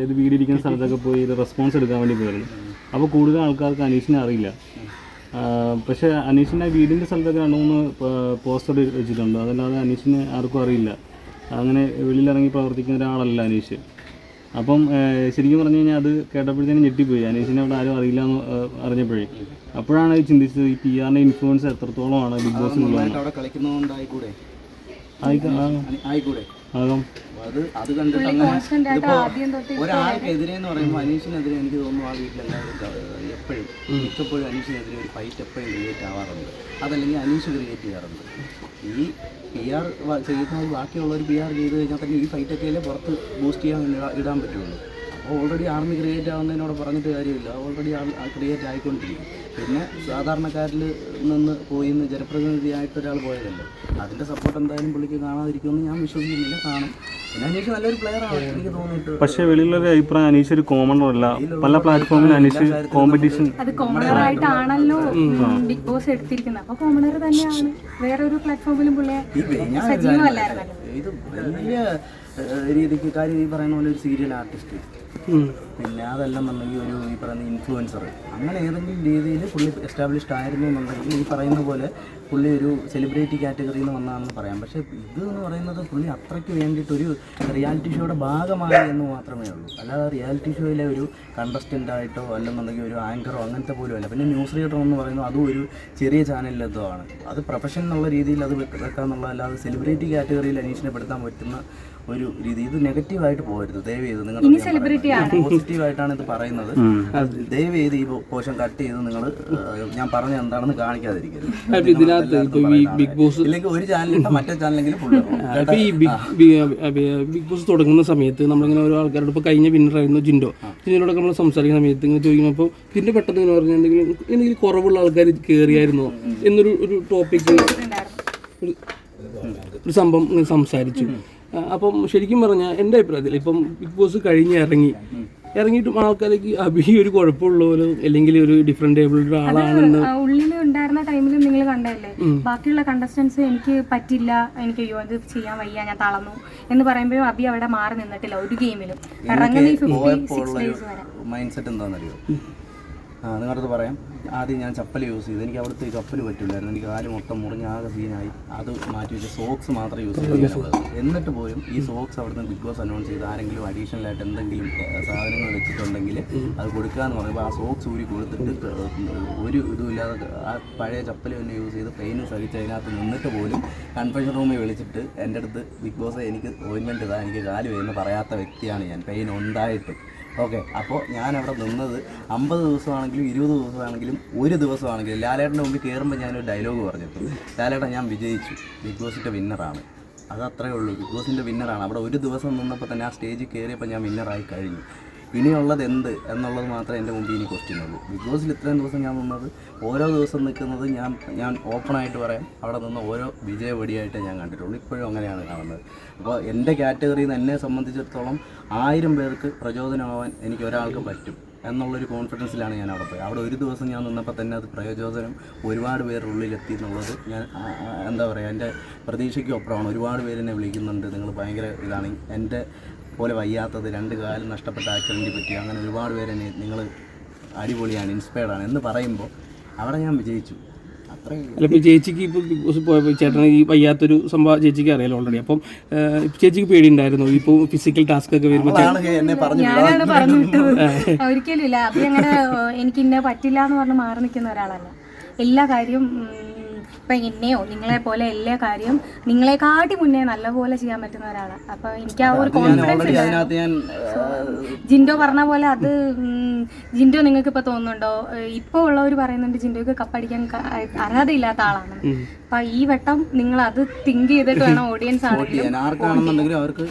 അതായത് വീടിരിക്കുന്ന സ്ഥലത്തൊക്കെ പോയി ഇത് റെസ്പോൺസ് എടുക്കാൻ വേണ്ടി പോയിരുന്നു. അപ്പോൾ കൂടുതൽ ആൾക്കാർക്ക് അനീഷിനെ അറിയില്ല. പക്ഷേ അനീഷിന്റെ വീടിന്റെ സ്ഥലത്തൊക്കെ രണ്ട് മൂന്ന് പോസ്റ്റർ വെച്ചിട്ടുണ്ട്. അതല്ലാതെ അനീഷിനെ ആർക്കും അറിയില്ല. അങ്ങനെ വെളിയിലിറങ്ങി പ്രവർത്തിക്കുന്ന ഒരാളല്ല അനീഷ്. അപ്പം ശരിക്കും പറഞ്ഞു കഴിഞ്ഞാൽ അത് കേട്ടപ്പോഴത്തേനും ഞെട്ടിപ്പോയി. അനീഷിനെ അവിടെ ആരും അറിയില്ല എന്ന് അറിഞ്ഞപ്പോഴേ. അപ്പോഴാണ് ഈ ചിന്തിച്ചത് ഈ പി ആറിന്റെ ഇൻഫ്ലുവൻസ് എത്രത്തോളമാണ് ബിഗ് ബോസ് ആയിക്കോട്ടെ ആയിക്കൂടെ? ആകാം അപ്പൊ അത് അത് കണ്ടിട്ട് അങ്ങനെ ഇതിപ്പോ ഒരാൾക്കെതിരെ എന്ന് പറയുമ്പോൾ അനീഷിനെതിരെ എനിക്ക് തോന്നുന്നു ആ വീട്ടിലെല്ലാവരും എപ്പോഴും മിക്കപ്പോഴും അനീഷിനെതിരെ ഒരു ഫൈറ്റ് എപ്പോഴും ക്രിയേറ്റ് ആവാറുണ്ട്. അതല്ലെങ്കിൽ അനീഷ് ക്രിയേറ്റ് ചെയ്യാറുണ്ട്. ഈ പി ആർ ചെയ്യുന്ന ബാക്കിയുള്ളവർ പി ആർ ചെയ്ത് കഴിഞ്ഞാൽ തന്നെ ഈ ഫൈറ്റൊക്കെ അല്ലേ പുറത്ത് ബൂസ്റ്റ് ചെയ്യാൻ ഇടാൻ പറ്റുള്ളൂ. ഓൾറെഡി ആർമി ക്രിയേറ്റ് ആവുന്നതിനോട് പറഞ്ഞിട്ട് കാര്യമില്ല. ഓൾറെഡി ക്രിയേറ്റ് ആയിക്കൊണ്ടിരിക്കും. പിന്നെ സാധാരണക്കാരിൽ നിന്ന് പോയി നിന്ന് ജനപ്രതിനിധിയായിട്ട് ഒരാൾ പോയതല്ലേ. അതിന്റെ സപ്പോർട്ട് എന്തായാലും പുള്ളിക്ക് കാണാതിരിക്കുമെന്ന് ഞാൻ വിശ്വസിക്കുന്നില്ല. കാണും. പിന്നെ നല്ലൊരു പ്ലെയർ ആണ് എനിക്ക് തോന്നിയിട്ട്. പക്ഷേ വെളിയിലൊരു അഭിപ്രായം അനീഷ് ഒരു കോമൺ അല്ല. പല പ്ലാറ്റ്ഫോമിൽ അനീഷ് കോമ്പറ്റീഷൻ അത് കോമണർ ആയിട്ടാണല്ലോ ബിഗ് ബോസ് എടുത്തിരിക്കുന്നത്. അപ്പൊ കോമണർ തന്നെയാണ്. വേറെ ഒരു പ്ലാറ്റ്ഫോമിലും പുള്ളിയെ. ഇത് വലിയ രീതിക്ക് കാര്യം ഈ പറയുന്ന പോലെ ഒരു സീരിയൽ ആർട്ടിസ്റ്റ് പിന്നെ അതെല്ലാം അതല്ലെന്നുണ്ടെങ്കിൽ ഒരു ഈ പറയുന്ന ഇൻഫ്ലുവൻസർ അങ്ങനെ ഏതെങ്കിലും രീതിയിൽ പുള്ളി എസ്റ്റാബ്ലിഷ്ഡ് ആയിരുന്നു എന്നുണ്ടെങ്കിൽ ഈ പറയുന്ന പോലെ പുള്ളി ഒരു സെലിബ്രിറ്റി കാറ്റഗറിയിൽ നിന്ന് വന്നതാണെന്ന് പറയാം. പക്ഷേ ഇത് എന്ന് പറയുന്നത് പുള്ളി അത്രയ്ക്ക് വേണ്ടിയിട്ട് ഒരു റിയാലിറ്റി ഷോയുടെ ഭാഗമായി എന്ന് മാത്രമേ ഉള്ളൂ. അല്ലാതെ റിയാലിറ്റി ഷോയിലെ ഒരു കണ്ടസ്റ്റന്റ് ആയിട്ടോ അല്ലെന്നുണ്ടെങ്കിൽ ഒരു ആങ്കറോ അങ്ങനത്തെ പോലും അല്ല. പിന്നെ ന്യൂസ് റീഡർ എന്ന് പറയുന്നത് അതും ഒരു ചെറിയ ചാനലിലെന്തോ ആണ്. അത് പ്രൊഫഷൻ എന്നുള്ള രീതിയിൽ അത് വെക്ക- വെക്കാന്നുള്ള അല്ലാതെ സെലിബ്രിറ്റി കാറ്റഗറിയിൽ അനീഷിനെ പെടുത്താൻ പറ്റുന്ന ഒരു രീതി. ഇത് നെഗറ്റീവായിട്ട് പോകരുത്. ദയവ് ചെയ്ത് നിങ്ങൾ പോസിറ്റീവായിട്ടാണ് ഇത് പറയുന്നത്. ദയവ് ചെയ്ത് ഈ പോഷൻ കട്ട് ചെയ്ത് നിങ്ങൾ ഞാൻ പറഞ്ഞ എന്താണെന്ന് കാണിക്കാതിരിക്കരുത്. ബിഗ് ബോസ് ഇല്ലെങ്കിൽ ഒരു ചാനലിട്ട് മറ്റേ ചാനലെങ്കിലും ഈ ബിഗ് ബിഗ് ബോസ് തുടങ്ങുന്ന സമയത്ത് നമ്മളിങ്ങനെ ഓരോ ആൾക്കാരോട് ഇപ്പൊ കഴിഞ്ഞ വിന്നറായിരുന്നു ജിൻഡോ. ജിൻഡോടൊക്കെ നമ്മൾ സംസാരിക്കുന്ന സമയത്ത് ഇങ്ങനെ ചോദിക്കുമ്പോൾ അപ്പോൾ ഇതിന്റെ പെട്ടെന്ന് ഇങ്ങനെ പറഞ്ഞ എന്തെങ്കിലും എന്തെങ്കിലും കുറവുള്ള ആൾക്കാർ കയറിയായിരുന്നോ എന്നൊരു ഒരു ടോപ്പിക് ഒരു ഒരു സംഭവം സംസാരിച്ചു. അപ്പം ശരിക്കും പറഞ്ഞാൽ എന്റെ അഭിപ്രായത്തിൽ ഇപ്പം ബിഗ് ബോസ് കഴിഞ്ഞ് ഇറങ്ങി ഇറങ്ങിയിട്ടും ആൾക്കാർക്ക് അഭി ഒരു കുഴപ്പമുള്ളവരോ അല്ലെങ്കിൽ ഒരു ഡിഫറെന്റ് ഏബിൾഡ് ആളാണെന്ന് ഉള്ളിൽ ഉണ്ടായിരുന്ന ടൈമിൽ നിങ്ങൾ കണ്ടല്ലേ ബാക്കിയുള്ള കണ്ടസ്റ്റൻസ് എനിക്ക് പറ്റില്ല എനിക്ക് അയ്യോ അത് ചെയ്യാൻ വയ്യ ഞാൻ തളർന്നു എന്ന് പറയുമ്പോഴും അബി അവിടെ മാറി നിന്നിട്ടില്ല ഒരു ഗെയിമിലും ഇറങ്ങുന്ന ഈ ഫിഫ്റ്റി പോയപ്പോൾ സിക്സ് ഉള്ളൊരു ഡേയ്സ് വരെ. നിങ്ങളടുത്ത് പറയാം. ആദ്യം ഞാൻ ചപ്പൽ യൂസ് ചെയ്തു. എനിക്ക് അവിടുത്തെ ചപ്പൽ പറ്റില്ലായിരുന്നു എനിക്ക് കാൽ മൊത്തം മുറിഞ്ഞ ആകെ സീനായി. അത് മാറ്റി വെച്ച് സോക്സ് മാത്രമേ യൂസ് ചെയ്തു എന്നിട്ട് പോലും ഈ സോക്സ് അവിടുന്ന് ബിഗ് ബോസ് അനൗൺസ് ചെയ്ത് ആരെങ്കിലും അഡീഷണൽ ആയിട്ട് എന്തെങ്കിലും സാധനങ്ങൾ വെച്ചിട്ടുണ്ടെങ്കിൽ അത് കൊടുക്കാന്ന് പറയുമ്പോൾ ആ സോക്സ് ഊരി കൊടുത്തിട്ട് ഒരു ഇതുമില്ലാതെ ആ പഴയ ചപ്പൽ തന്നെ യൂസ് ചെയ്ത് പെയിനും സഹിച്ച് അതിനകത്ത് നിന്നിട്ട് പോലും കൺഫെഷൻ റൂമിൽ വിളിച്ചിട്ട് എന്റെ അടുത്ത് ബിഗ് ബോസ് എനിക്ക് ഓയിൻമെന്റ് ഇതാ എനിക്ക് കാൽ വരുന്ന പറയാത്ത വ്യക്തിയാണ് ഞാൻ. പെയിൻ ഉണ്ടായിട്ട്. ഓക്കെ അപ്പോൾ ഞാൻ അവിടെ നിന്നത് അമ്പത് ദിവസമാണെങ്കിലും ഇരുപത് ദിവസമാണെങ്കിലും ഒരു ദിവസമാണെങ്കിലും ലാലേട്ടന്റെ മുമ്പിൽ കയറുമ്പോൾ ഞാനൊരു ഡയലോഗ് പറഞ്ഞിട്ടു. ലാലേട്ടൻ ഞാൻ വിജയിച്ചു. ബിഗ് ബോസിന്റെ വിന്നറാണ് അത് അത്രയേ ഉള്ളൂ. ബിഗ് ബോസിന്റെ വിന്നറാണ് അവിടെ ഒരു ദിവസം നിന്നപ്പോൾ തന്നെ ആ സ്റ്റേജിൽ കയറിയപ്പോൾ ഞാൻ വിന്നറായി കഴിഞ്ഞു. ഇനിയുള്ളത് എന്ത് എന്നുള്ളത് മാത്രമേ എന്റെ മുമ്പിൽ ഇനി ക്വസ്റ്റ്യൻ ഉള്ളൂ. ബിഗ് ബോസിൽ ഇത്രയും ദിവസം ഞാൻ നിന്നത് ഓരോ ദിവസം നിൽക്കുന്നത് ഞാൻ ഞാൻ ഓപ്പണായിട്ട് പറയാം. അവിടെ നിന്ന് ഓരോ വിജയവടിയായിട്ടേ ഞാൻ കണ്ടിട്ടുള്ളൂ ഇപ്പോഴും അങ്ങനെയാണ് കാണുന്നത്. അപ്പോൾ എന്റെ കാറ്റഗറിയിൽ നിന്ന് എന്നെ സംബന്ധിച്ചിടത്തോളം ആയിരം പേർക്ക് പ്രചോദനമാവാൻ എനിക്ക് ഒരാൾക്ക് പറ്റും എന്നുള്ളൊരു കോൺഫിഡൻസിലാണ് ഞാൻ അവിടെ പോയത്. അവിടെ ഒരു ദിവസം ഞാൻ നിന്നപ്പോൾ തന്നെ അത് പ്രയോജനം ഒരുപാട് പേരുള്ളിലെത്തി എന്നുള്ളത് ഞാൻ എന്താ പറയുക എന്റെ പ്രതീക്ഷയ്ക്കൊപ്പുറമാണ് ഒരുപാട് പേരെന്നെ വിളിക്കുന്നുണ്ട്. നിങ്ങൾ ഭയങ്കര ഇതാണ്. എന്റെ പോലെ വയ്യാത്തത് രണ്ട് കാലം നഷ്ടപ്പെട്ട ആക്സിഡന്റ് പറ്റി അങ്ങനെ ഒരുപാട് പേരെ നിങ്ങൾ അടിപൊളിയാണ് ഇൻസ്പയർഡ് ആണ് എന്ന് പറയുമ്പോൾ അവിടെ ഞാൻ വിജയിച്ചു. അത്രയും അല്ല ഇപ്പോൾ ചേച്ചിക്ക് ഇപ്പോൾ ബിഗ് ബോസ് പോയപ്പോൾ ചേട്ടന് ഈ വയ്യാത്തൊരു സംഭവം ചേച്ചിക്ക് അറിയാലോ ഓൾറെഡി അപ്പം ചേച്ചിക്ക് പേടി ഉണ്ടായിരുന്നു പേടിയുണ്ടായിരുന്നു. ഇപ്പോൾ ഫിസിക്കൽ ടാസ്ക് ഒക്കെ വരുമ്പോൾ പറഞ്ഞു ഞാനാണ് പറഞ്ഞു വിട്ടത്. ഒരിക്കലും ഇല്ല. അപ്പം അങ്ങനെ എനിക്ക് ഇന്ന പറ്റില്ല എന്ന് പറഞ്ഞ് മാറി നിൽക്കുന്ന ഒരാളല്ല. എല്ലാ കാര്യവും ഉം, ഇപ്പൊ എന്നെയോ നിങ്ങളെ പോലെ എല്ലാ കാര്യം നിങ്ങളെക്കാട്ടി മുന്നേ നല്ലപോലെ ചെയ്യാൻ പറ്റുന്ന ഒരാളാണ് അപ്പൊ എനിക്ക് ആ ഒരു കോൺഫിഡൻസ് ജിൻഡോ പറഞ്ഞ പോലെ അത് ജിൻഡോ നിങ്ങൾക്ക് ഇപ്പൊ തോന്നുന്നുണ്ടോ? ഇപ്പൊ ഉള്ളവർ പറയുന്നുണ്ട് ജിൻഡോക്ക് കപ്പടിക്കാൻ അർഹതയില്ലാത്ത ആളാണ് അപ്പൊ ഈ വട്ടം നിങ്ങൾ അത് തിങ്ക് ചെയ്തിട്ട് വേണം ഓഡിയൻസ് ആണെങ്കിലും ആർക്കാണെന്നുണ്ടെങ്കിലും അവർക്ക്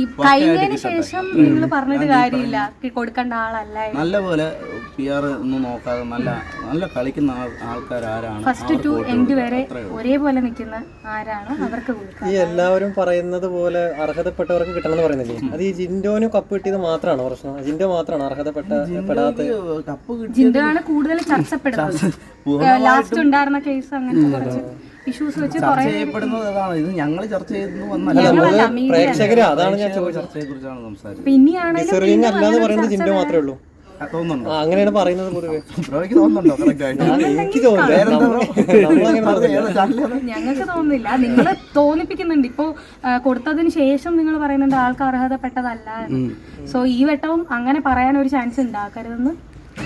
ഈ കഴിഞ്ഞതിന് ശേഷം നിങ്ങൾ പറഞ്ഞിട്ട് കാര്യമില്ല. കൊടുക്കേണ്ട ആളല്ല? നല്ല പോലെ പി ആർ ഒന്നും നോക്കാതെ നല്ല നല്ല കളിക്കുന്ന ആൾ ആൾക്കാർ ആരാണ്? ഫസ്റ്റ് ടു എൻഡ് വരെ ഒരേപോലെ നിൽക്കുന്ന ആരാണ് അവർക്ക് ഈ എല്ലാവരും പറയുന്നത് പോലെ അർഹതപ്പെട്ടവർക്ക് കിട്ടണമെന്ന് പറയുന്നില്ലേ? അത് ഈ ജിൻഡോന് കപ്പ് കിട്ടിയത് മാത്രമാണ് പ്രശ്നം? ജിൻഡോ മാത്രമാണ് അർഹതപ്പെട്ട പെടാത്ത? കപ്പ് ജിൻഡോ ആണ് കൂടുതൽ ചർച്ചപ്പെടുന്നത്. ലാസ്റ്റ് ഉണ്ടായിരുന്ന കേസ് അങ്ങനത്തെ കുറച്ച് ഇഷ്യൂസ് വെച്ച് ചർച്ച കുറെ ചെയ്യപ്പെടുന്നത് അതാണ്. ഇത് ഞങ്ങൾ ചർച്ച വന്നല്ല. പ്രേക്ഷകര് അതാണ് ഞാൻ ചോദിച്ചത്. ചർച്ചയെ കുറിച്ചാണ് സംസാരിച്ചത്. പറയുന്നത് ജിൻഡോ മാത്രമേ ഉള്ളൂ. അങ്ങനെയാണ് പറയുന്നത് പൊതുവെ. ബ്രോയ്ക്ക് തോന്നുന്നുണ്ടോ? കറക്റ്റ് ആയിട്ട്? എനിക്ക് തോന്നുന്നു ഞങ്ങൾക്ക് തോന്നുന്നില്ല. നിങ്ങൾ തോന്നിപ്പിക്കുന്നുണ്ട്. ഇപ്പോ കൊടുത്തതിന് ശേഷം നിങ്ങൾ പറയുന്നുണ്ട് ആൾക്ക് അർഹതപ്പെട്ടതല്ല സോ ഈ വട്ടവും അങ്ങനെ പറയാൻ ഒരു ചാൻസ് ഉണ്ടാക്കരുതെന്ന്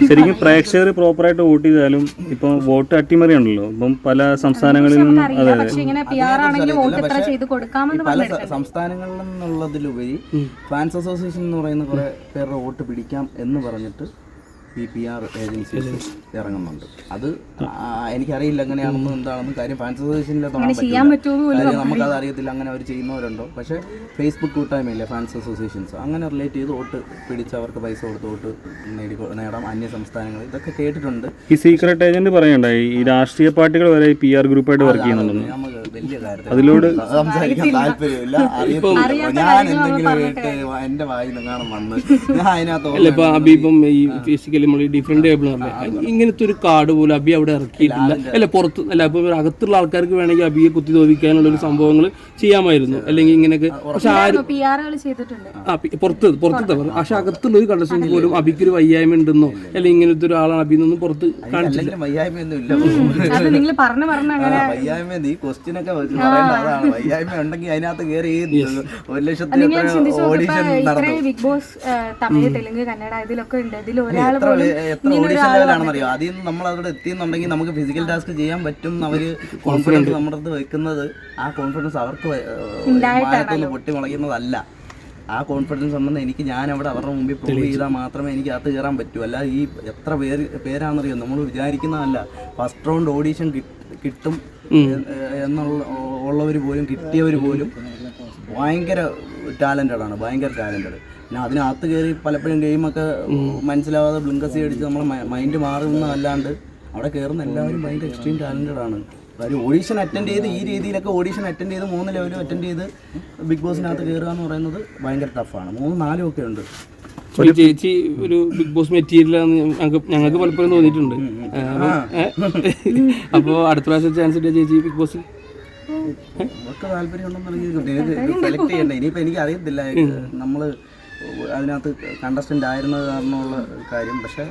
ശരിക്കും പ്രേക്ഷകർ പ്രോപ്പറായിട്ട് വോട്ട് ചെയ്താലും ഇപ്പൊ വോട്ട് അട്ടിമറി ഉണ്ടല്ലോ ഇപ്പം പല സംസ്ഥാനങ്ങളിൽ നിന്നും പല സംസ്ഥാനങ്ങളിൽ നിന്നുള്ളതിലുപരി ഫാൻസ് അസോസിയേഷൻ എന്ന് പറയുന്ന കുറെ പേരുടെ വോട്ട് പിടിക്കാം എന്ന് പറഞ്ഞിട്ട് ഈ പി ആർ ഏജൻസീസ് ഇറങ്ങുന്നുണ്ട്. അത് എനിക്കറിയില്ല എങ്ങനെയാണെന്നും എന്താണെന്നും കാര്യം ഫാൻസ് അസോസിയേഷനിലെ കാര്യം നമുക്കത് അറിയത്തില്ല അങ്ങനെ അവർ ചെയ്യുന്നവരുണ്ടോ. പക്ഷേ ഫേസ്ബുക്ക് കൂട്ടായ്മയില്ലേ ഫാൻസ് അസോസിയേഷൻസ്? അങ്ങനെ റിലേറ്റ് ചെയ്ത് വോട്ട് പിടിച്ച് അവർക്ക് പൈസ കൊടുത്ത് വോട്ട് നേടി നേടാം. അന്യ സംസ്ഥാനങ്ങളിൽ ഇതൊക്കെ കേട്ടിട്ടുണ്ട്. ഈ സീക്രട്ട് ഏജന്റ് പറയണ്ടായി ഈ രാഷ്ട്രീയ പാർട്ടികൾ വരെ പി ആർ ഗ്രൂപ്പായിട്ട് വർക്ക് ചെയ്യുന്നുണ്ടെന്ന്. നമുക്ക് വലിയ കാര്യത്തിൽ അതിലോട് സംസാരിക്കാൻ താല്പര്യമില്ല. അറിയത്തില്ല. ഞാൻ എന്തെങ്കിലും കേട്ട് എന്റെ വായിൽ നിന്നാണ് വന്ന് ഞാൻ അതിനകത്ത് അല്ല ഇപ്പൊ അബി ഇപ്പം ഈ ഫിസിക്കലി നമ്മൾ ഡിഫറെന്റ് ടേബിൾ ഇങ്ങനത്തെ ഒരു കാർഡ് പോലും അബി അവിടെ ഇറക്കിയിട്ടില്ല. അല്ല പുറത്ത് അല്ല ഇപ്പൊ അകത്തുള്ള ആൾക്കാർക്ക് വേണമെങ്കിൽ അബിയെ കുത്തി തോൽപ്പിക്കാനുള്ള ഒരു സംഭവങ്ങൾ ചെയ്യാമായിരുന്നു. അല്ലെങ്കിൽ ഇങ്ങനെയൊക്കെ പക്ഷെ ആരും ആ പുറത്ത് പുറത്തത്തെ പക്ഷെ അകത്തുള്ള ഒരു കണ്ടഷൻ പോലും അബിക്ക് ഒരു വയ്യായ്മ ഉണ്ടെന്നോ? അല്ലെങ്കിൽ ഇങ്ങനത്തെ ഒരാളാണ് അബിന്നൊന്നും പുറത്ത് കാണിച്ചില്ല. വയ്യായ്മ ഒന്നും ഇല്ല അത് നിങ്ങൾ പറഞ്ഞു പറഞ്ഞ അങ്ങനെ വയ്യായ്മ നീ ക്വസ്റ്റ്യൻ പറയേണ്ട അതാണ് വയ്യായ്മ ഉണ്ടെങ്കിൽ അതിനകത്ത് കയറി ഒരു ലക്ഷത്തി ഓഡിഷൻ നടന്നു ബിഗ് ബോസ് തമിഴ് തെലുങ്ക് കന്നഡ ഇതിലൊക്കെ ഉണ്ട്. ഇതിൽ ഒരാൾ എത്ര എത്ര ഓഡിഷൻ ലെവലാണെന്ന് അറിയോ? അതിൽ നിന്ന് നമ്മൾ അവിടെ എത്തിയെന്നുണ്ടെങ്കിൽ നമുക്ക് ഫിസിക്കൽ ടാസ്ക് ചെയ്യാൻ പറ്റും അവർ കോൺഫിഡൻസ് നമ്മുടെ അടുത്ത് വെക്കുന്നത് ആ കോൺഫിഡൻസ് അവർക്ക് വായത്തൊന്ന് പൊട്ടി മുളയ്ക്കുന്നതല്ല ആ കോൺഫിഡൻസ് സംബന്ധം എനിക്ക് ഞാൻ അവിടെ അവരുടെ മുമ്പിൽ പ്രൂവ് ചെയ്താൽ മാത്രമേ എനിക്ക് അകത്ത് കയറാൻ പറ്റൂ. അല്ല ഈ എത്ര പേര് പേരാണെന്നറിയോ? നമ്മൾ വിചാരിക്കുന്നതല്ല. ഫസ്റ്റ് റൗണ്ട് ഓഡീഷൻ കിട്ടും. എ- എന്നുള്ള ഉള്ളവർ പോലും കിട്ടിയവർ പോലും ഭയങ്കര ടാലന്റഡ് ആണ് ഭയങ്കര ടാലന്റഡ് പിന്നെ അതിനകത്ത് കയറി പലപ്പോഴും ഗെയിമൊക്കെ മനസ്സിലാവാതെ ബ്ലിങ്കസി അടിച്ച് നമ്മളെ മൈൻഡ് മാറുന്നതല്ലാണ്ട് അവിടെ കയറുന്ന എല്ലാവരും ഭയങ്കര എക്സ്ട്രീം ടാലന്റഡ് ആണ്. അവർ ഓഡീഷൻ അറ്റൻഡ് ചെയ്ത് ഈ രീതിയിലൊക്കെ ഓഡീഷൻ അറ്റൻഡ് ചെയ്ത് മൂന്ന് ലെവലും അറ്റൻഡ് ചെയ്ത് ബിഗ് ബോസിനകത്ത് കയറുക എന്ന് പറയുന്നത് ഭയങ്കര ടഫാണ് മൂന്ന് നാലും ഒക്കെ ഉണ്ട്. ചേച്ചി ഒരു ബിഗ് ബോസ് മെറ്റീരിയൽ ഞങ്ങൾക്ക് പലപ്പോഴും തോന്നിയിട്ടുണ്ട്. അപ്പൊ അടുത്ത പ്രാവശ്യം ചാൻസ് കിട്ടിയ ചേച്ചി ബിഗ് ബോസ് സെലക്ട് ചെയ്യണ്ടേ? ഇനിയിപ്പോൾ എനിക്ക് അറിയത്തില്ല നമ്മൾ അതിനകത്ത് കണ്ടസ്റ്റന്റ് ആയിരുന്നത് കാരണമുള്ള കാര്യം. പക്ഷേ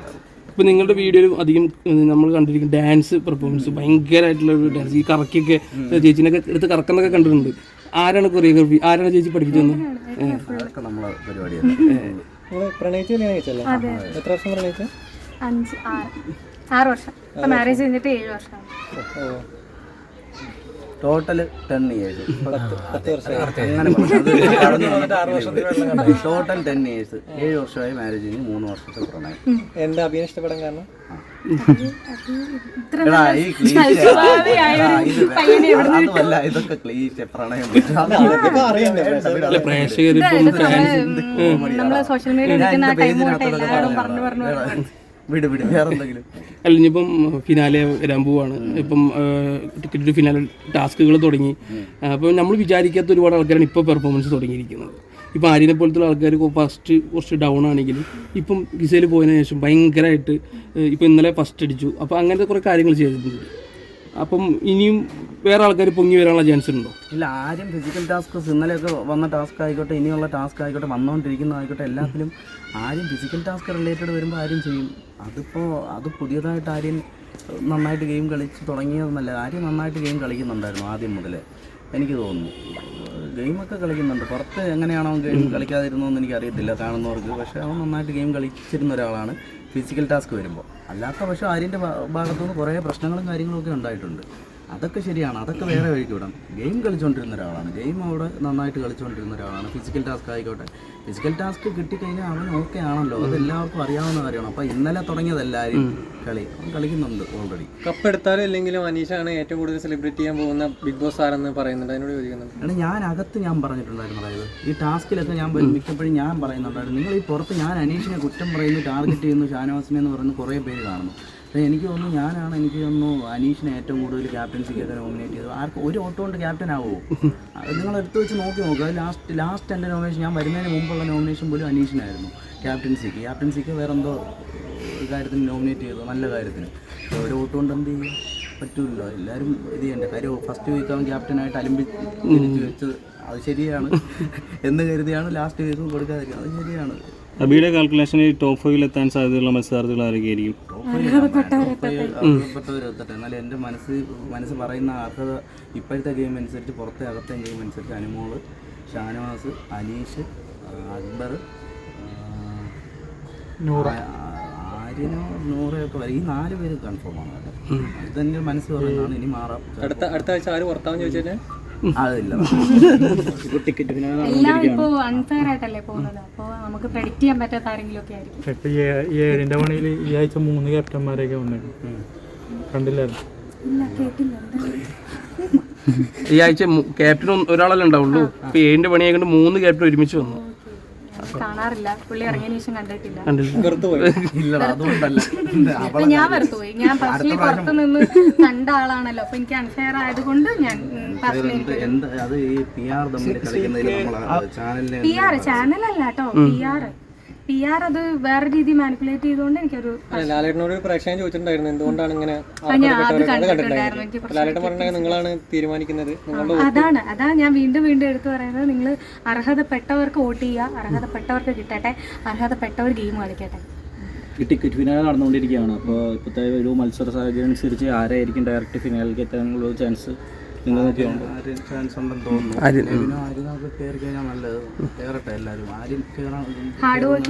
ഇപ്പൊ നിങ്ങളുടെ വീഡിയോയിൽ അധികം നമ്മൾ കണ്ടിരിക്കുന്ന ഡാൻസ് പെർഫോമൻസ് ഭയങ്കരമായിട്ടുള്ള ഒരു ഡാൻസ് ഈ കറക്കിയൊക്കെ ചേച്ചിനൊക്കെ എടുത്ത് കറക്കുന്നൊക്കെ കണ്ടിട്ടുണ്ട്. ആരാണ് കൊറിയോഗ്രഫി ആരാണ് ചേച്ചി പഠിപ്പിച്ചത് അതൊക്കെ നമ്മളെ പരിപാടിയാണ്. പ്രണയിച്ച് കല്യാണം കഴിച്ചല്ലേ എത്ര വർഷം പ്രണയിച്ച? അഞ്ച് ആറ് ആറ് വർഷം. ഇപ്പൊ മാരേജ് കഴിഞ്ഞിട്ട് ഏഴ് വർഷം ടോട്ടൽ ടെൻ ഇയേഴ്സ് പത്ത് വർഷം അങ്ങനെ ടോട്ടൽ ടെൻ ഇയേഴ്സ് ഏഴ് വർഷമായി മാരേജ് കഴിഞ്ഞ് മൂന്ന് വർഷത്തെ പ്രണയം. എന്താ അഭിനയം ഇഷ്ടപ്പെടാൻ കാരണം? ഇതൊക്കെ ക്ലീശ പ്രണയം. അല്ല സോഷ്യൽ മീഡിയ വിട് വിട് വേറെന്തെങ്കിലും ഇനിയിപ്പം ഫിനാലെ വരാൻ പോവാണ്. ഇപ്പം ടിക്കറ്റ് ഫിനാലെ ടാസ്കുകൾ തുടങ്ങി. അപ്പോൾ നമ്മൾ വിചാരിക്കാത്ത ഒരുപാട് ആൾക്കാരാണ് ഇപ്പോൾ പെർഫോമൻസ് തുടങ്ങിയിരിക്കുന്നത്. ഇപ്പം ആര്യനെ പോലത്തുള്ള ആൾക്കാർ ഫസ്റ്റ് കുറച്ച് ഡൗൺ ആണെങ്കിലും ഇപ്പം ഗിസയിൽ പോയതിനു ശേഷം ഭയങ്കരമായിട്ട് ഇപ്പം ഇന്നലെ ഫസ്റ്റ് അടിച്ചു. അപ്പോൾ അങ്ങനത്തെ കുറേ കാര്യങ്ങൾ ചെയ്തിട്ടുണ്ട്. അപ്പം ഇനിയും വേറെ ആൾക്കാർ പൊങ്ങി വരാനുള്ള ചാൻസ് ഉണ്ടോ? ഇല്ല ആരും ഫിസിക്കൽ ടാസ്ക് ഇന്നലെയൊക്കെ വന്ന ടാസ്ക് ആയിക്കോട്ടെ ഇനിയുള്ള ടാസ്ക് ആയിക്കോട്ടെ വന്നുകൊണ്ടിരിക്കുന്ന ആയിക്കോട്ടെ എല്ലാത്തിലും ആരും ഫിസിക്കൽ ടാസ്ക് റിലേറ്റഡ് വരുമ്പോൾ ആരും ചെയ്യും. അതിപ്പോൾ അത് പുതിയതായിട്ട് ആരും നന്നായിട്ട് ഗെയിം കളിച്ച് തുടങ്ങിയതെന്നല്ല ആരും നന്നായിട്ട് ഗെയിം കളിക്കുന്നുണ്ടായിരുന്നു ആദ്യം മുതലേ. എനിക്ക് തോന്നുന്നു. ഗെയിമൊക്കെ കളിക്കുന്നുണ്ട്. പുറത്ത് എങ്ങനെയാണോ ഗെയിം കളിക്കാതിരുന്നതെന്ന് എനിക്കറിയത്തില്ല കാണുന്നവർക്ക്. പക്ഷേ അവൻ നന്നായിട്ട് ഗെയിം കളിച്ചിരുന്ന ഒരാളാണ് ഫിസിക്കൽ ടാസ്ക് വരുമ്പോൾ അല്ലാത്ത പക്ഷേ ആര്യന്റെ ഭാഗത്തുനിന്ന് കുറേ പ്രശ്നങ്ങളും കാര്യങ്ങളൊക്കെ ഉണ്ടായിട്ടുണ്ട്. അതൊക്കെ ശരിയാണ്. അതൊക്കെ വേറെ വഴിക്ക് വിടാം. ഗെയിം കളിച്ചുകൊണ്ടിരുന്ന ഒരാളാണ്. ഗെയിം അവിടെ നന്നായിട്ട് കളിച്ചുകൊണ്ടിരുന്ന ഒരാളാണ്. ഫിസിക്കൽ ടാസ്ക് ആയിക്കോട്ടെ. ഫിസിക്കൽ ടാസ്ക് കിട്ടിക്കഴിഞ്ഞാൽ അവൻ ഓക്കെ ആണല്ലോ. അത് എല്ലാവർക്കും അറിയാവുന്ന കാര്യമാണ്. അപ്പോൾ ഇന്നലെ തുടങ്ങിയതല്ല ആരും കളി. അവൻ കളിക്കുന്നുണ്ട് ഓൾറെഡി കപ്പ് എടുത്താലും ഇല്ലെങ്കിലും അനീഷാണ് ഏറ്റവും കൂടുതൽ സെലിബ്രേറ്റ് ചെയ്യാൻ പോകുന്ന ബിഗ് ബോസ് ആരെന്ന് പറയുന്നുണ്ട്. അതിനോട് ചോദിക്കുന്നുണ്ട് എടാ ഞാൻ അകത്ത് ഞാൻ പറഞ്ഞിട്ടുണ്ടായിരുന്നു അതായത് ഈ ടാസ്കിലൊക്കെ ഞാൻ മിക്കപ്പോഴും ഞാൻ പറയുന്നുണ്ടായിരുന്നു. നിങ്ങൾ ഈ പുറത്ത് ഞാൻ അനീഷിനെ കുറ്റം പറയുന്നു ടാർഗറ്റ് ചെയ്യുന്നു ഷാനവാസിനെ എന്ന് പറയുന്ന കുറേ പേര് കാണുന്നു. എനിക്ക് തോന്നുന്നു ഞാനാണ് എനിക്ക് തോന്നുന്നു അനീഷിനെ ഏറ്റവും കൂടുതൽ ക്യാപ്റ്റൻസിക്കൊക്കെ നോമിനേറ്റ് ചെയ്തു ആർക്ക് ഒരു ഓട്ടോ കൊണ്ട് ക്യാപ്റ്റൻ ആവുമോ നിങ്ങൾ എടുത്തു വെച്ച് നോക്കി നോക്കുക ലാസ്റ്റ് ലാസ്റ്റ് എന്റെ നോമിനേഷൻ ഞാൻ വരുന്നതിന് മുമ്പുള്ള നോമിനേഷൻ പോലും അനീഷിനായിരുന്നു ക്യാപ്റ്റൻസിക്ക് ക്യാപ്റ്റൻസിക്ക് വേറെന്തോ കാര്യത്തിന് നോമിനേറ്റ് ചെയ്തു. നല്ല കാര്യത്തിന്. ഒരു ഓട്ടോ കൊണ്ട് എന്ത് ചെയ്യും? പറ്റൂല്ലോ എല്ലാവരും ഇത് ചെയ്യണ്ട? കാര്യം ഫസ്റ്റ് വീക്ക് അവൻ ക്യാപ്റ്റനായിട്ട് അലമ്പി തിരിച്ചു വെച്ചത്. അത് ശരിയാണ്. എന്ന് കരുതിയാണ് ലാസ്റ്റ് വീക്ക് കൊടുക്കാതിരിക്കുന്നത്. അത് ശരിയാണ്. അബിയുടെ കാൽക്കുലേഷനിൽ ടോപ്പ് ഫൈവിൽ എത്താൻ സാധ്യതയുള്ള മത്സരാർത്ഥികൾ ആരൊക്കെയായിരിക്കും? എന്നാലും എന്റെ മനസ്സ് മനസ്സ് പറയുന്ന അർഹത ഇപ്പോഴത്തെ ഗെയിം അനുസരിച്ച് പുറത്തെ അകത്തെ ഗെയിം അനുസരിച്ച് അനുമോൾ ഷാനവാസ് അനീഷ് അക്ബർ ആര്യനോ നൂറൊക്കെ വരും ഈ നാല് പേര് കൺഫേം ആണ് അത് ഇതെന്റെ മനസ്സ് പറയുന്നതാണ് ഇനി മാറാം അടുത്ത അടുത്ത ആഴ്ച ആര് പുറത്താവും ചോദിച്ചാൽ എല്ലാം ഇപ്പോ അൺഫെയർ ആയിട്ടല്ലേ പോകുന്നത്? അപ്പോ നമുക്ക് പ്രഡിക്റ്റ് ചെയ്യാൻ പറ്റാത്ത ആരെങ്കിലും ഒക്കെ ആയിരിക്കും. ഇപ്പൊ ഈ ഏഴിന്റെ പണിയിൽ ഈ ആഴ്ച മൂന്ന് ക്യാപ്റ്റന്മാരൊക്കെ വന്നേക്കും കണ്ടില്ലായിരുന്നു ഇല്ല കേട്ടില്ല. ഈ ആഴ്ച ക്യാപ്റ്റൻ ഒരാളല്ലേ ഉണ്ടാവുള്ളൂ. ഇപ്പൊ ഏഴിന്റെ പണിയായിട്ട് മൂന്ന് ക്യാപ്റ്റൻ ഒരുമിച്ച് വന്നു. കാണാറില്ല. പുള്ളി ഇറങ്ങിയ ശേഷം കണ്ടിട്ടില്ല. ഞാൻ വെറുത്തു ഞാൻ പേഴ്സണലി പുറത്ത് നിന്ന് കണ്ട ആളാണല്ലോ. അപ്പൊ എനിക്ക് അൺഫെയർ ആയതുകൊണ്ട് ഞാൻ പി ആർ ചാനലല്ല കേട്ടോ. പി ആർ പി ആർ അത് വേറെ രീതി മാനിപ്പുലേറ്റ് ചെയ്തുകൊണ്ട് എനിക്കൊരു അല്ല, ലാലേട്ടനോട് ഒരു പ്രേക്ഷകൻ ചോദിച്ചിട്ടുണ്ടായിരുന്നു എന്തുകൊണ്ടാണ് ഇങ്ങനെ ലാലേട്ടൻ പറഞ്ഞാൽ നിങ്ങളാണ് തീരുമാനിക്കുന്നത് അതാണ് അതാ ഞാൻ വീണ്ടും വീണ്ടും എടുത്തു പറയുന്നത് നിങ്ങൾ അർഹതപ്പെട്ടവർക്ക് വോട്ട് ചെയ്യുക അർഹതപ്പെട്ടവർക്ക് കിട്ടട്ടെ അർഹതപ്പെട്ടവർ ഗെയിം കളിക്കട്ടെ. ഈ ടിക്കറ്റ് ഫിനാലെ നടന്നുകൊണ്ടിരിക്കുകയാണ്. അപ്പോൾ ഇപ്പോഴത്തെ ഒരു മത്സര സാഹചര്യം അനുസരിച്ച് ആരായിരിക്കും ഡയറക്റ്റ് ഫിനാലിലേക്ക് എത്താനുള്ള ചാൻസ് ചാൻസ് ഉണ്ടെന്ന് തോന്നുന്നു. നെവിനോ ആര്യനൊക്കെ കയറി കഴിഞ്ഞാൽ നല്ലത്. കയറട്ടെ എല്ലാവരും. ആര്യൻ കയറാൻ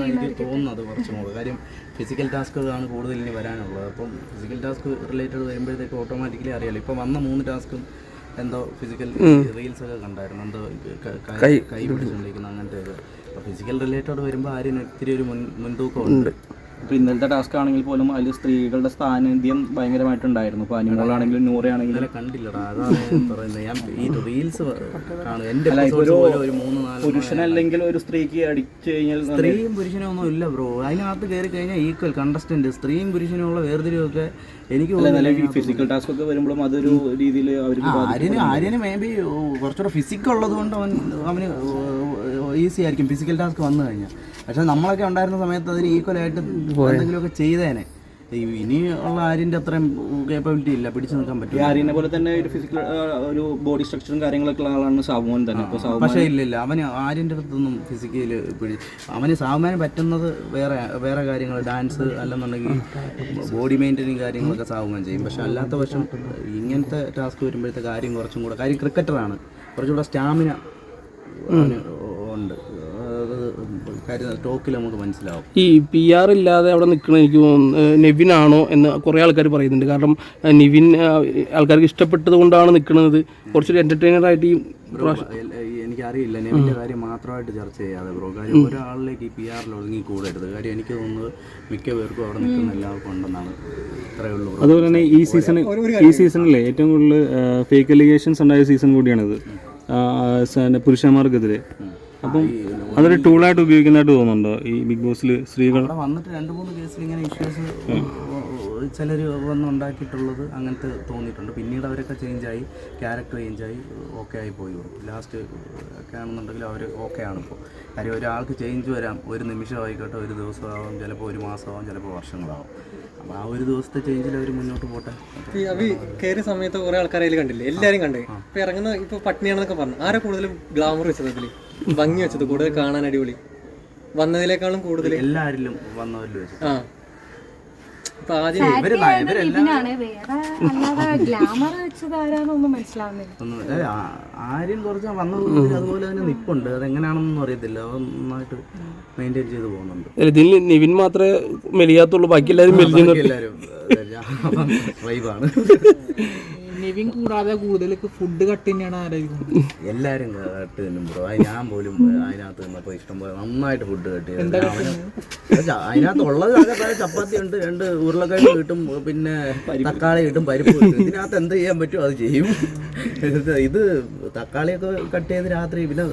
എനിക്ക് തോന്നുന്നത് കുറച്ചും കൂടെ കാര്യം ഫിസിക്കൽ ടാസ്കുകളാണ് കൂടുതൽ ഇനി വരാനുള്ളത്. അപ്പം ഫിസിക്കൽ ടാസ്ക് റിലേറ്റഡ് വരുമ്പോഴത്തേക്ക് ഓട്ടോമാറ്റിക്കലി അറിയാലോ. ഇപ്പം വന്ന മൂന്ന് ടാസ്കും എന്തോ ഫിസിക്കൽ റീൽസ് ഒക്കെ കണ്ടായിരുന്നു. എന്തോ കൈ കൈ പിടിച്ചുകൊണ്ടിരിക്കുന്ന അങ്ങനത്തെ ഒക്കെ ഫിസിക്കൽ റിലേറ്റഡ് വരുമ്പോൾ ആരും ഇത്തിരി ഒരു മുൻ മുൻതൂക്കം ഉണ്ട്. ഇപ്പോൾ ഇന്നലത്തെ ടാസ്ക് ആണെങ്കിൽ പോലും അതിൽ സ്ത്രീകളുടെ സ്ഥാനിധ്യം ഭയങ്കരമായിട്ടുണ്ടായിരുന്നു. ഇപ്പോൾ അനിമോളാണെങ്കിലും നൂറയാണെങ്കിലും. കണ്ടില്ലടാ. അതാണ് ഞാൻ പറയുന്നത്. ഞാൻ ഈ റീൽസ് എന്റെ ഒരു മൂന്ന് നാല് പുരുഷനല്ലെങ്കിൽ ഒരു സ്ത്രീക്ക് അടിച്ചു കഴിഞ്ഞാൽ സ്ത്രീയും പുരുഷനും ഒന്നും ഇല്ല ബ്രോ അതിനകത്ത് കയറി കഴിഞ്ഞാൽ ഈക്വൽ കണ്ടസ്റ്റന്റ് സ്ത്രീയും പുരുഷനും ഉള്ള വേർതിരിവൊക്കെ എനിക്ക് ഫിസിക്കൽ ടാസ്ക് ഒക്കെ വരുമ്പോഴും അതൊരു രീതിയിൽ ആര്യന് ആര്യന് മേ ബി കുറച്ചുകൂടെ ഫിസിക്കൽ ഉള്ളത് കൊണ്ട് അവൻ അവന് ഈസി ആയിരിക്കും. ഫിസിക്കൽ ടാസ്ക് വന്നു കഴിഞ്ഞാൽ. പക്ഷെ നമ്മളൊക്കെ ഉണ്ടായിരുന്ന സമയത്ത് അതിന് ഈക്വലായിട്ട് എന്തെങ്കിലുമൊക്കെ ചെയ്തേനെ. ഇനി ഉള്ള ആര്യന്റെ അത്രയും കേപ്പബിലിറ്റി ഇല്ല. പിടിച്ചു നിൽക്കാൻ പറ്റും ആര്യനെ പോലെ തന്നെ ഒരു ഫിസിക്കൽ ഒരു ബോഡി സ്ട്രക്ചറും കാര്യങ്ങളൊക്കെ ഉള്ള ആളാണ് സാബുമോൻ തന്നെ. പക്ഷെ ഇല്ല ഇല്ല. അവന് ആര്യന്റെ അടുത്തൊന്നും ഫിസിക്കൽ പിടി അവന് സാവുമാൻ പറ്റുന്നത് വേറെ വേറെ കാര്യങ്ങൾ ഡാൻസ് അല്ലെന്നുണ്ടെങ്കിൽ ബോഡി മെയിന്റെയിനിങ് കാര്യങ്ങളൊക്കെ സാവുമാൻ ചെയ്യും. പക്ഷെ അല്ലാത്ത പക്ഷം ഇങ്ങനത്തെ ടാസ്ക് വരുമ്പോഴത്തെ കാര്യം കുറച്ചും കൂടെ കാര്യം ക്രിക്കറ്ററാണ് കുറച്ചുകൂടെ സ്റ്റാമിന ഉണ്ട്. കാര്യം ടോക്കിൽ നമുക്ക് മനസ്സിലാവും. ഈ പി ആർ ഇല്ലാതെ അവിടെ നിൽക്കുന്ന എനിക്ക് നെവിൻ ആണോ എന്ന് കുറേ ആൾക്കാർ പറയുന്നുണ്ട്. കാരണം നിവിൻ ആൾക്കാർക്ക് ഇഷ്ടപ്പെട്ടത് കൊണ്ടാണ് നിൽക്കുന്നത് കുറച്ചൊരു എന്റർടൈനർ ആയിട്ട് ഈ എനിക്കറിയില്ല. നെവിന്റെ കാര്യം മാത്രമായിട്ട് ചർച്ച ചെയ്യാതെ ബ്രോ. കാര്യം ഒരാളിലേക്ക് ഈ പി ആറിൽ ഒതുങ്ങി കൂടരുത്. കാര്യം എനിക്ക് തോന്നുന്നത് മിക്ക പേർക്കും അവിടെ നിൽക്കുന്ന എല്ലാവർക്കും ഉണ്ടെന്നാണ്. ഇത്രയേ ഉള്ളൂ അതുപോലെ തന്നെ ഈ സീസൺ ഈ സീസണിലെ ഏറ്റവും കൂടുതൽ ഫേക്ക് അലിഗേഷൻസ് ഉണ്ടായ സീസൺ കൂടിയാണിത്. പുരുഷന്മാർക്കെതിരെ. അപ്പം അതൊരു ടൂളായിട്ട് ഉപയോഗിക്കുന്നതായിട്ട് തോന്നുന്നുണ്ടോ? ഈ ബിഗ് ബോസിൽ സ്ത്രീകൾ അവിടെ വന്നിട്ട് രണ്ട് മൂന്ന് കേസിൽ ഇങ്ങനെ ഇഷ്യൂസ് ചിലർ വന്ന് ഉണ്ടാക്കിയിട്ടുള്ളത് അങ്ങനത്തെ തോന്നിയിട്ടുണ്ട്. പിന്നീട് അവരൊക്കെ ചേഞ്ചായി ക്യാരക്ടർ ചേഞ്ചായി ഓക്കെ ആയി പോയി. ലാസ്റ്റ് ഒക്കെ ആണെന്നുണ്ടെങ്കിൽ അവർ ഓക്കെ ആണ് ഇപ്പോൾ കാര്യം ഒരാൾക്ക് ചേഞ്ച് വരാം. ഒരു നിമിഷം ആയിക്കോട്ടെ ഒരു ദിവസമാവും ചിലപ്പോൾ ഒരു മാസമാവും ചിലപ്പോൾ വർഷങ്ങളാവും. അപ്പോൾ ആ ഒരു ദിവസത്തെ ചേഞ്ചിൽ അവർ മുന്നോട്ട് പോട്ടെ. ഈ അഭി കയറിയ സമയത്ത് കുറേ ആൾക്കാരെ കണ്ടില്ലേ? എല്ലാവരും കണ്ടേ? ഇപ്പോൾ ഇറങ്ങുന്ന ഇപ്പോൾ പട്ടിണിയാണെന്നൊക്കെ പറഞ്ഞു. ആരെ കൂടുതലും ഗ്ലാമർ വെച്ചത് അതിൽ? ഭംഗി വെച്ചത് കൂടുതൽ കാണാൻ അടിപൊളി. വന്നതിനേക്കാളും കൂടുതൽ. എല്ലാരിലും വന്നവരിലും വെച്ച് ആ. ഇപ്പൊ ആദ്യം ഇവരെല്ലാം ഒന്നും ഏ, ആ- ആര്യം കുറച്ച് വന്നത് അതുപോലെ തന്നെ നിപ്പുണ്ട്. അതെങ്ങനെയാണെന്നൊന്നും അറിയത്തില്ല. അത് നന്നായിട്ട് മെയിന്റെയിൻ ചെയ്ത് പോകുന്നുണ്ട്. ഇതിൽ നിവിൻ മാത്രമേ മെലിയാത്തുള്ളൂ. ബാക്കി എല്ലാവരും മെലിഞ്ഞു ബാക്കി എല്ലാവരും വൈബാണ് നിവിൻ കൂടാതെ കൂടുതൽ ഫുഡ് കട്ട് തന്നെയാണ് ആരായിരിക്കും എല്ലാരും കട്ട് തിന്നും ബ്രോ അത് ഞാൻ പോലും അതിനകത്ത് നിന്നപ്പോ ഇഷ്ടം പോലെ നന്നായിട്ട് ഫുഡ് കട്ട് അതിനകത്ത് ഉള്ളത് ചപ്പാത്തി ഉണ്ട് രണ്ട് ഉരുളക്കിഴങ്ങ് കിട്ടും പിന്നെ തക്കാളി കിട്ടും പരിപ്പ് കിട്ടും. ഇതിനകത്ത് എന്ത് ചെയ്യാൻ പറ്റും അത് ചെയ്യും. ഇത് തക്കാളിയൊക്കെ കട്ട് ചെയ്ത് രാത്രി പിന്നെ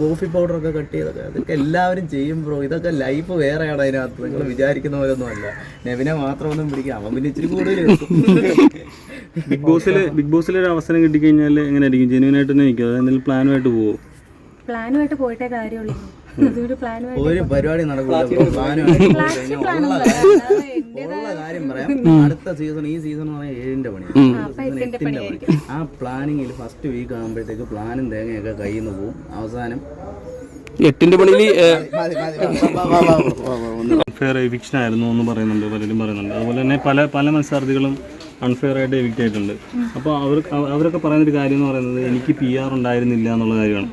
കോഫി പൗഡർ ഒക്കെ കട്ട് ചെയ്തൊക്കെ അതൊക്കെ എല്ലാവരും ചെയ്യും ബ്രോ ഇതൊക്കെ ലൈഫ് വേറെയാണ് അതിനകത്ത്. നിങ്ങൾ വിചാരിക്കുന്ന പോലെ ഒന്നും അല്ല. നെവിനെ മാത്രമൊന്നും പിടിക്കാം അവൻ പിന്നെ ഇച്ചിരി കൂടുതൽ ബിഗ് ബോസിൽ ബിഗ് ബോസിൽ ഒരു അവസരം കിട്ടിക്കഴിഞ്ഞാൽ എങ്ങനെയായിരിക്കും ജെന്യൂൻ ആയിട്ട് തന്നെ നിൽക്കും അതായത് എന്തെങ്കിലും പ്ലാനുമായിട്ട് പോവോ പ്ലാനുമായിട്ട് പോയിട്ടേ കാര്യമുള്ളൂ പ്ലാനുമായിട്ട് ഒരു പരിപാടി നടക്കില്ല ഉള്ള കാര്യം പറയാം അടുത്ത സീസൺ ഈ സീസൺ എന്ന് പറഞ്ഞാൽ ഏഴിന്റെ പണി സീസൺ എട്ടിന്റെ പണി ആ പ്ലാനിങ്ങിൽ ഫസ്റ്റ് വീക്ക് ആകുമ്പോഴത്തേക്ക് പ്ലാനും തേങ്ങയൊക്കെ കയ്യിൽ നിന്ന് പോകും അവസാനം എട്ടിന്റെ പണിയിൽ ഫെയർ എവിക്ഷൻ ആയിരുന്നു എന്ന് പറയുന്നുണ്ട് പലരും പറയുന്നുണ്ട് അതുപോലെ തന്നെ പല പല മത്സരാർത്ഥികളും അൺഫെയർ ആയിട്ട് എവിക്റ്റ് ആയിട്ടുണ്ട്. അപ്പോൾ അവർ അവരൊക്കെ പറയുന്നൊരു കാര്യം എന്ന് പറയുന്നത് എനിക്ക് പി ആർ ഉണ്ടായിരുന്നില്ല എന്നുള്ള കാര്യമാണ്.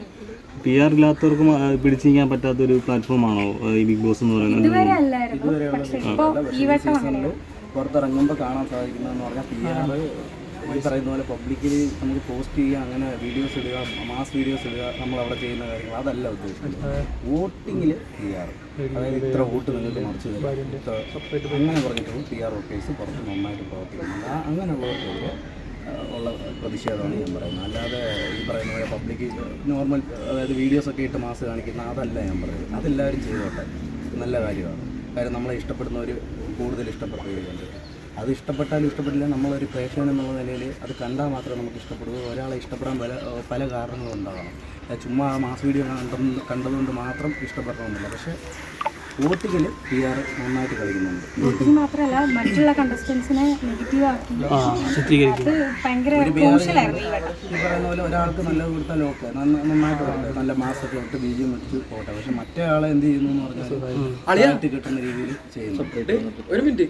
പി ആർ ഇല്ലാത്തവർക്കും പിടിച്ചു നീക്കാൻ പറ്റാത്തൊരു പ്ലാറ്റ്ഫോമാണോ ഈ ബിഗ് ബോസ് എന്ന് പറയുന്നത്? ഇതുവരെ അല്ലായിരുന്നു. പക്ഷെ ഇപ്പൊ ഈ വട്ടം അങ്ങനെയാണ് പുറത്തിറങ്ങുമ്പോൾ കാണാൻ സാധിക്കുന്നതെന്ന് പറഞ്ഞാൽ പി ആർ ഈ പറയുന്ന പോലെ പബ്ലിക്കലി നമുക്ക് പോസ്റ്റ് ചെയ്യുക അങ്ങനെ വീഡിയോസ് ഇടുക മാസ് വീഡിയോസ് ഇടുക നമ്മൾ അവിടെ ചെയ്യുന്ന കാര്യങ്ങൾ അതല്ല ഉദ്ദേശിക്കുന്നത്. വോട്ടിങ്ങിൽ പി ആർ അതായത് ഇത്ര വോട്ട് നിങ്ങൾക്ക് മറിച്ച് തരും. അങ്ങനെ പറഞ്ഞിട്ടുള്ള പി ആർ ഓഫീസ് പുറത്ത് നന്നായിട്ട് പ്രവർത്തിക്കുന്നുണ്ട്. ആ, ഉള്ള പ്രതിഷേധമാണ് ഞാൻ പറയുന്നത്. അല്ലാതെ ഈ പറയുന്ന പോലെ പബ്ലിക് നോർമൽ അതായത് വീഡിയോസൊക്കെ ഇട്ട് മാസ് കാണിക്കുന്ന അതല്ല ഞാൻ പറയുന്നത്. അതെല്ലാവരും ചെയ്തോട്ടെ. നല്ല കാര്യമാണ്. കാര്യം നമ്മളെ ഇഷ്ടപ്പെടുന്നവർ കൂടുതൽ ഇഷ്ടപ്പെടുകയുണ്ട് അത് ഇഷ്ടപ്പെട്ടാലും ഇഷ്ടപ്പെട്ടില്ല നമ്മളൊരു പ്രേക്ഷകൻ എന്നുള്ള നിലയിൽ അത് കണ്ടാൽ മാത്രമേ നമുക്ക് ഇഷ്ടപ്പെടുക ഒരാളെ ഇഷ്ടപ്പെടാൻ പല പല കാരണങ്ങളും ഉണ്ടാകണം. ചുമ്മാ ആ മാസ് വീഡിയോ കണ്ടെന്ന് കണ്ടതുകൊണ്ട് മാത്രം ഇഷ്ടപ്പെടണമെന്നില്ല. പക്ഷേ വോട്ടിങ്ങിൽ പി ആർ നന്നായിട്ട് കളിക്കുന്നുണ്ട്. ഇത് മാത്രമല്ല മറ്റുള്ള കണ്ടസ്റ്റൻസിനെ നെഗറ്റീവ് ആക്കി. അത് ഭയങ്കര ഈ വട്ടം ഈ പറയുന്ന പോലെ ഒരാൾക്ക് നല്ലത് കൊടുത്താൽ ഓക്കെ നന്നായിട്ട് പോട്ടെ നല്ല മാസൊക്കെ ഇട്ട് ബീജം വെച്ച് പോട്ടെ. പക്ഷെ മറ്റേ ആളെ എന്ത് ചെയ്യുന്നു എന്ന് പറഞ്ഞാൽ കിട്ടുന്ന രീതിയിൽ ചെയ്യുന്നു. ഒരു മിനിറ്റ്